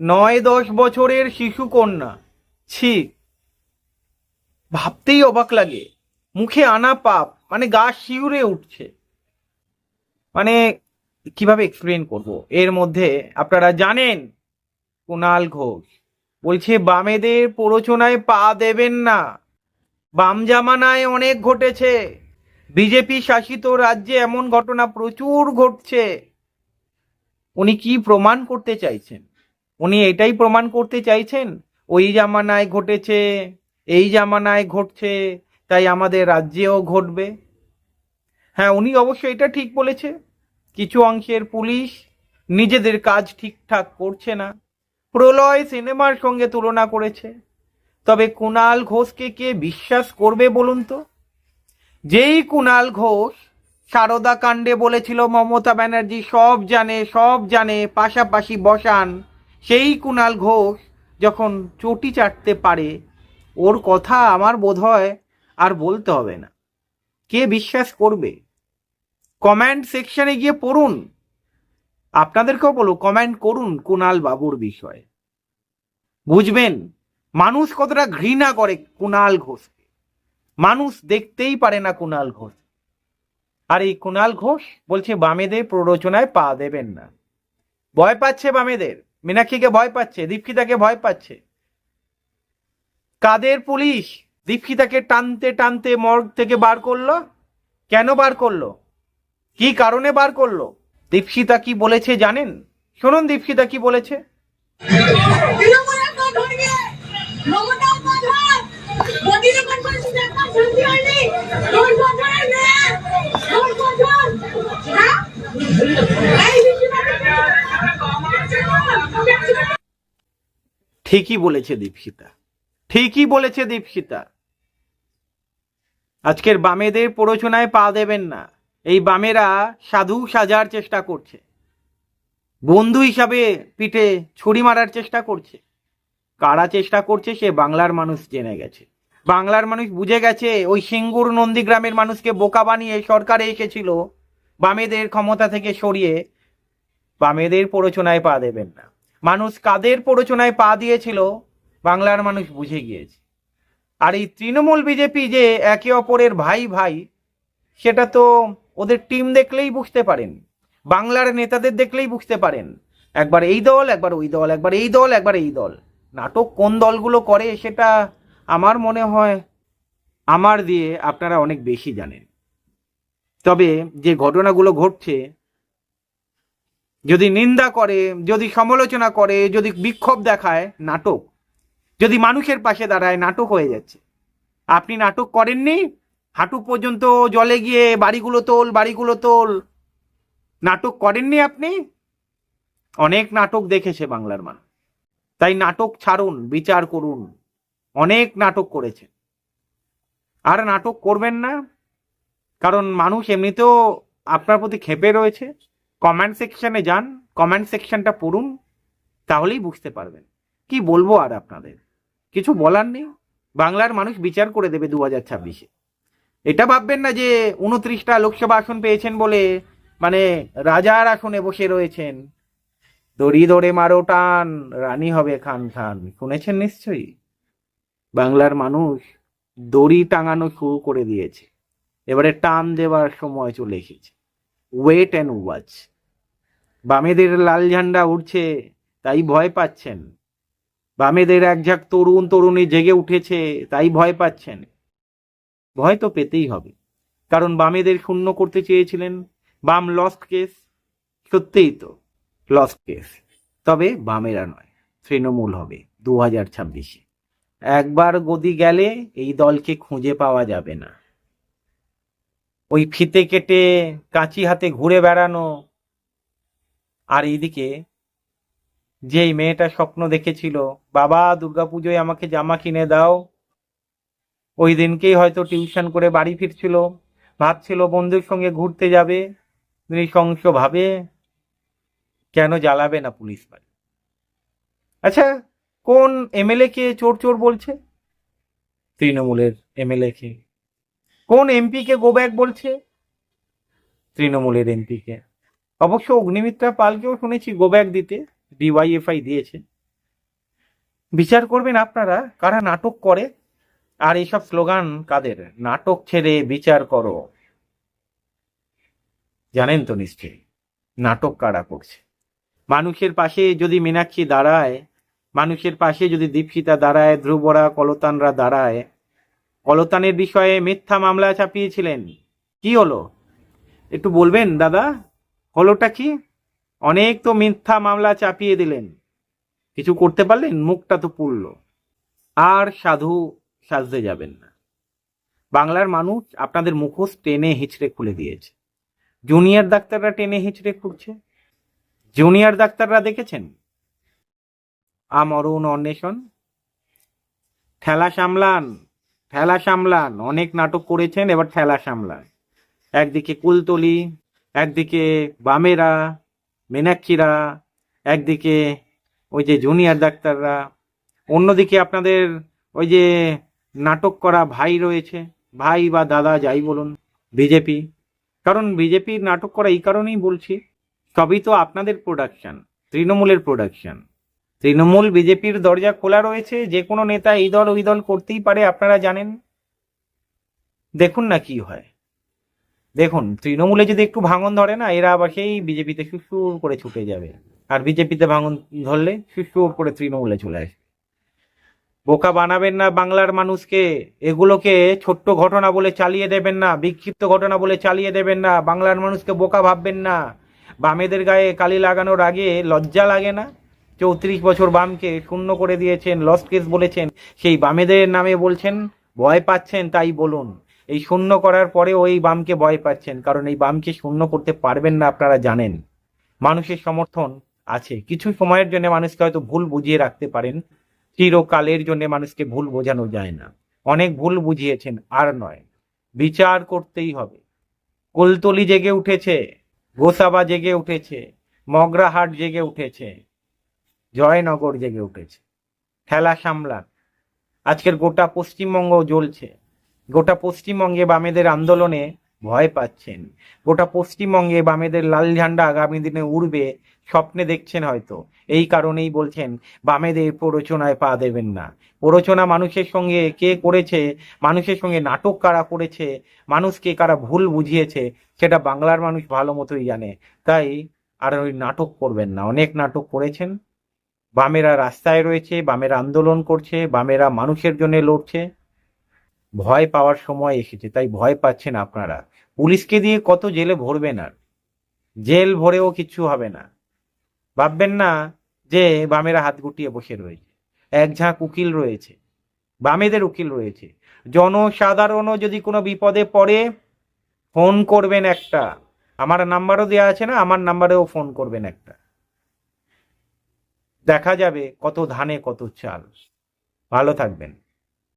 নয় দশ বছরের শিশু কন্যা। ছি। ভাবতেই অবাক লাগে। মুখে আনা পাপ মানে গা শিউরে উঠছে। মানে কীভাবে এক্সপ্লেন করব? এর মধ্যে আপনারা জানেন কুণাল ঘোষ বলছে, বামেদের প্ররোচনায় পা দেবেন না। বাম জামানায় অনেক ঘটেছে। বিজেপি শাসিত রাজ্যে এমন ঘটনা প্রচুর ঘটছে। উনি কি প্রমাণ করতে চাইছেন? উনি এটাই প্রমাণ করতে চাইছেন, ওই জামানায় ঘটেছে, এই জামানায় ঘটছে, তাই আমাদের রাজ্যেও ঘটবে। হ্যাঁ উনি অবশ্যই এটা ঠিক বলেছে। কিছু অংশের পুলিশ নিজেদের কাজ ঠিকঠাক করছে না। প্রলয় সিনেমার সঙ্গে তুলনা করেছে। তবে কুণাল ঘোষকে কে বিশ্বাস করবে বলুন তো? যেই কুণাল ঘোষ সারদা কাণ্ডে বলেছিল মমতা ব্যানার্জি সব জানে সব জানে, পাশাপাশি বসান সেই কুণাল ঘোষ যখন চটি চাটতে পারে, ওর কথা আমার বোধ হয় আর বলতে হবে না। কে বিশ্বাস করবে? কমেন্ট সেকশনে গিয়ে পড়ুন। আপনাদেরকেও বলো কমেন্ট করুন কুণাল বাবুর বিষয়ে। বুঝবেন, মানুষ কতটা ঘৃণা করে কুণাল ঘোষকে। মানুষ দেখতেই পারে না কুণাল ঘোষ। আর এই কুণাল ঘোষ বলছে, বামেদের প্ররোচনায় পা দেবেন না। ভয় পাচ্ছে বামেদের। মীনাক্ষীকে ভয় পাচ্ছে, দীপকিতাকে ভয় পাচ্ছে। কাদের পুলিশ? দীপকিতাকে টানতে টানতে মর্গ থেকে বার করল? কেন বার করল? কি কারণে বার করল? দীপশিতা কি বলেছে জানেন? শুনুন দীপশিতা কি বলেছে তৃণমূলের পা ধরিয়ে মমতার পা ধর মোদির কনফারেন্সে একটা শান্তি হয়নি তোর বছরের মেয়ে তোর বছর হ্যাঁ এই বিষয়টা ঠিকই বলেছে দীপশিতা। ঠিকই বলেছে দীপশিতা। আজকের বামেদের প্ররোচনায় পা দেবেন না। এই বামেরা সাধু সাজার চেষ্টা করছে। বন্ধু হিসাবে পিঠে ছুরি মারার চেষ্টা করছে। কারা চেষ্টা করছে সে বাংলার মানুষ জেনে গেছে। বাংলার মানুষ বুঝে গেছে, ওই সিঙ্গুর নন্দীগ্রামের মানুষকে বোকা বানিয়ে সরকারে এসেছিল। বামেদের ক্ষমতা থেকে সরিয়ে বামেদের প্ররোচনায় পা দেবেন না। মানুষ কাদের প্ররোচনায় পা দিয়েছিল, বাংলার মানুষ বুঝে গিয়েছে। আর এই তৃণমূল বিজেপি যে একে অপরের ভাই ভাই, সেটা তো ওদের টিম দেখলেই বুঝতে পারেন। বাংলার নেতাদের দেখলেই বুঝতে পারেন। একবার এই দল, একবার ওই দল, একবার এই দল, একবার এই দল। নাটক কোন দলগুলো করে সেটা আমার মনে হয়, আমার দিয়ে আপনারা অনেক বেশি জানেন। তবে যে ঘটনাগুলো ঘটছে যদি নিন্দা করে, যদি সমালোচনা করে, যদি বিক্ষোভ দেখায়, নাটক, যদি মানুষের পাশে দাঁড়ায়, নাটক হয়ে যাচ্ছে। আপনি নাটক করেননি? হাঁটু পর্যন্ত জলে গিয়ে বাড়িগুলো তোল বাড়িগুলো তোল। নাটক করেননি আপনি? অনেক নাটক দেখেছে বাংলার মানুষ। তাই নাটক ছাড়ুন, বিচার করুন। অনেক নাটক করেছে। আর নাটক করবেন না? কারণ মানুষ এমনিতেও আপনার প্রতি ক্ষেপে রয়েছে। কমেন্ট সেকশনে যান, কমেন্ট সেকশনটা পড়ুন, তাহলেই বুঝতে পারবেন। কি বলব আর আপনাদের? কিছু বলার নেই। বাংলার মানুষ বিচার করে দেবে দু হাজার ছাব্বিশে। এটা ভাববেন না যে উনত্রিশটা লোকসভা আসন পেয়েছেন বলে মানে রাজার আসনে বসে রয়েছেন। দড়ি দড়ে মারো টান, রানী হবে খান খান। শুনেছেন নিশ্চয়ই? বাংলার মানুষ দড়ি টাঙানো শুরু করে দিয়েছে। এবারে টান দেওয়ার সময় চলে এসেছে। ওয়েট অ্যান্ড ওয়াচ বামেদের লাল ঝান্ডা উঠছে তাই ভয় পাচ্ছেন। বামেদের এক ঝাঁক তরুণ তরুণী জেগে উঠেছে, তাই ভয় পাচ্ছেন। ভয় তো পেতেই হবে, কারণ বামেদের শূন্য করতে চেয়েছিলেন বাম লস্ট কেস। সত্যিই তো, লস্ট কেস। তবে বামেরা নয়, তৃণমূল হবে দু হাজার ছাব্বিশে। একবার গদি গেলে এই দলকে খুঁজে পাওয়া যাবে না। ওই ফিতে কেটে কাঁচি হাতে ঘুরে বেড়ানো আর এইদিকে যেই মেয়েটা স্বপ্ন দেখেছিল, বাবা, দুর্গাপুজোয় আমাকে জামা কিনে দাও। ওই দিনকেই হয়তো টিউশন করে বাড়ি ফিরছিল। ভাবছিল বন্ধুর সঙ্গে ঘুরতে যাবে। নৃশংসভাবে কেন জ্বালাবে না পুলিশ বাড়ি? আচ্ছা কোন এমএলএ কে চোর চোর বলছে? তৃণমূলের এমএলএ কে। কোন এমপি কে গো ব্যাক বলছে? তৃণমূলের এমপি কে। অবশ্য অগ্নিমিত্রা পালকেও শুনেছি গো ব্যাক দিতে ডিওয়াইএফআই দিয়েছে। বিচার করবেন আপনারা কারা নাটক করে আর এইসব স্লোগান কাদের। নাটক ছেড়ে বিচার করো। জানেন তো নিশ্চয়ই নাটক কারা করছে। মানুষের পাশে যদি মীনাক্ষী দাঁড়ায়, মানুষের পাশে যদি দীপশিতা দাঁড়ায়, ধ্রুবরা, কলতানরা দাঁড়ায়, কলতানের বিষয়ে মিথ্যা মামলা চাপিয়েছিলেন কি হলো? একটু বলবেন, দাদা? হলোটা কি? অনেক তো মিথ্যা মামলা চাপিয়ে দিলেন। কিছু করতে পারলেন? মুখটা তো পুড়ল। আর সাধু সাজতে যাবেন না। বাংলার মানুষ আপনাদের মুখোশ টেনে হিচড়ে খুলে দিয়েছে। জুনিয়র ডাক্তাররা টেনে হিচড়ে খুঁড়ছে। জুনিয়র ডাক্তাররা দেখেছেন? আমরণ অন্বেষণ। ঠেলা সামলান ঠেলা সামলান। অনেক নাটক করেছেন, এবার ঠেলা সামলান। একদিকে কুলতলি একদিকে বামেরা, মীনাক্ষীরা, একদিকে ওই যে জুনিয়র ডাক্তাররা, অন্যদিকে আপনাদের ওই যে নাটক করা ভাই রয়েছে, ভাই বা দাদা যাই বলুন বিজেপি কারণ বিজেপির নাটক করা এই কারণেই বলছি, সবই তো আপনাদের প্রোডাকশন তৃণমূলের প্রোডাকশন তৃণমূল বিজেপির দরজা খোলা রয়েছে, যে কোনো নেতা এই দল ওই দল করতেই পারে, আপনারা জানেন? দেখুন না কি হয়। দেখুন, তৃণমূলে যদি একটু ভাঙন ধরে না, এরা আবার সেই বিজেপিতে সুসুর করে ছুটে যাবে। আর বিজেপিতে ভাঙন ধরলে সুসুর করে তৃণমূলে চলে আসবে। বোকা বানাবেন না বাংলার মানুষকে। এগুলোকে ছোট্ট ঘটনা বলে চালিয়ে দেবেন না, বিক্ষিপ্ত ঘটনা বলে চালিয়ে দেবেন না। বাংলার মানুষকে বোকা ভাববেন না। বামেদের গায়ে কালি লাগানোর আগে লজ্জা লাগে না? চৌত্রিশ বছর বামকে শূন্য করে দিয়েছেন লস্ট কেস বলেছেন। সেই বামেদের নামে বলছেন, ভয় পাচ্ছেন, তাই বলুন। এই শূন্য করার পরে ওই বামকে ভয় পাচ্ছেন, কারণ এই বামকে শূন্য করতে পারবেন না আপনারা জানেন। মানুষের সমর্থন আছে। কিছু সময়ের জন্য মানুষকে হয়তো ভুল বুঝিয়ে রাখতে পারেন, চিরকালের জন্য মানুষকে ভুল বোঝানো যায় না। অনেক ভুল বুঝিয়েছেন, আর নয়, বিচার করতেই হবে। কুলতলি জেগে উঠেছে, গোসাবা জেগে উঠেছে, মগরাহাট জেগে উঠেছে, জয়নগর জেগে উঠেছে। খেলা সামলান। আজকের গোটা পশ্চিমবঙ্গ জ্বলছে। গোটা পশ্চিমবঙ্গে বামেদের আন্দোলনে ভয় পাচ্ছেন। গোটা পশ্চিমবঙ্গে বামেদের লাল ঝান্ডা আগামী দিনে উড়বে, স্বপ্নে দেখছেন হয়তো। এই কারণেই বলছেন, বামেদের প্ররোচনায় পা দেবেন না। প্ররোচনা মানুষের সঙ্গে কে করেছে, মানুষের সঙ্গে নাটক কারা করেছে, মানুষকে কারা ভুল বুঝিয়েছে, সেটা বাংলার মানুষ ভালো মতোই জানে। তাই আর ওই নাটক করবেন না। অনেক নাটক করেছেন। বামেরা রাস্তায় রয়েছে, বামেরা আন্দোলন করছে, বামেরা মানুষের জন্য লড়ছে। ভয় পাওয়ার সময় এসেছে, তাই ভয় পাচ্ছেন আপনারা। পুলিশকে দিয়ে কত জেলে ভরবেন আর? জেল ভরেও কিচ্ছু হবে না। ভাববেন না যে বামেরা হাত গুটিয়ে বসে রয়েছে। এক ঝাঁক উকিল রয়েছে, বামেদের উকিল রয়েছে। জনসাধারণও যদি কোনো বিপদে পড়ে, ফোন করবেন একটা। আমার নাম্বারও দেওয়া আছে না, আমার নাম্বারেও ফোন করবেন একটা। দেখা যাবে কত ধানে কত চাল। ভালো থাকবেন।